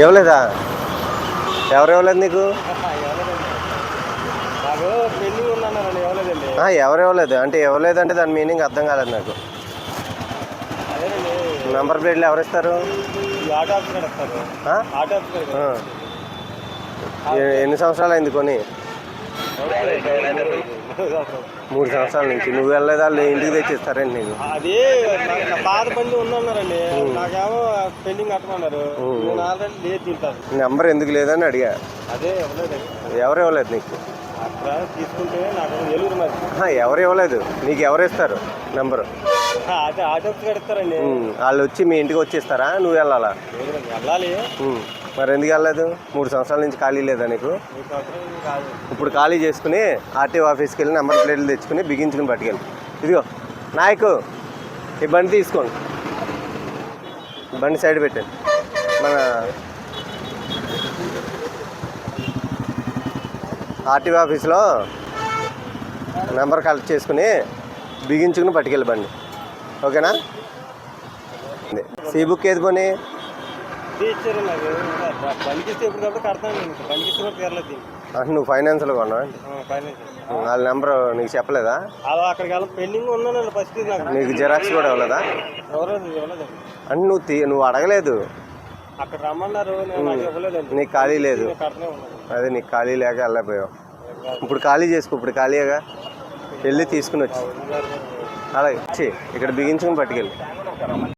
ఇవ్వలేదా? ఎవరు ఇవ్వలేదు నీకు? ఎవరు ఇవ్వలేదు. అంటే ఇవ్వలేదు అంటే దాని మీనింగ్ అర్థం కాలేదు నాకు. నంబర్ ప్లేట్లు ఎవరు ఇస్తారు? ఎన్ని సంవత్సరాలు అయింది కొని? మూడు సంవత్సరాల నుంచి. నువ్వు వెళ్ళలేదు? వాళ్ళు ఇంటికి తెచ్చిస్తారండి నీకు? అది పాత బండి ఉందన్నారండి నాకేమో పెండింగ్ కట్టమన్నారు. నేను ఆల్రెడీ లేదు తింటాను. నెంబర్ ఎందుకు లేదని అడిగా. అదే ఎవరు ఇవ్వలేదు నీకు? అక్కడ తీసుకుంటే నాకు ఎలుగురు మరి. ఆహా, ఎవరు ఇవ్వలేదు. నీకు ఎవరు ఇస్తారు నెంబరు? అదే ఆటో ఇస్తారండి వాళ్ళు వచ్చి మీ ఇంటికి వచ్చేస్తారా? నువ్వు వెళ్ళాలా? వెళ్ళాలి. మరి ఎందుకు వెళ్ళలేదు? మూడు సంవత్సరాల నుంచి ఖాళీ లేదా నీకు? ఇప్పుడు ఖాళీ చేసుకుని ఆర్టీఓ ఆఫీస్కి వెళ్ళి నెంబర్ ప్లేట్లు తెచ్చుకుని బిగించుకుని పట్టుకెళ్ళి ఇదిగో నాయకు ఈ బండి తీసుకోండి. బండి సైడ్ పెట్టండి మన ఆర్టీఓ ఆఫీస్లో నెంబర్ కలెక్ట్ చేసుకుని బిగించుకుని పట్టుకెళ్ళి బండి. ఓకేనా? సీ బుక్ ఏది పోనీ? ఇచ్చారు నాకు. ఎప్పటికప్పుడు కడతాను నేను. కూడా తీరలేదు నువ్వు ఫైనాన్స్లో కొన్నా ఫైనాన్స్ వాళ్ళ నెంబర్ నీకు చెప్పలేదా? అలా అక్కడికి వెళ్ళి పెండింగ్ ఫస్ట్ నాకు. నీకు జిరాక్స్ కూడా ఇవ్వలేదా? ఎవరు ఇవ్వలేదండి అంటే నువ్వు తీ నువ్వు అడగలేదు. అక్కడ రమ్మన్నారు నేను నాకు ఇవ్వలేదండి. నీకు ఖాళీ లేదు. నేను కడతనే ఉన్నాను. అదే నీకు ఖాళీ లేక వెళ్ళిపోయావు ఇప్పుడు ఖాళీ చేసుకో ఇప్పుడు ఖాళీగా. వెళ్ళి తీసుకుని వచ్చి. అలాగే. వచ్చి ఇక్కడ బిగించుకుని పట్టుకెళ్ళి.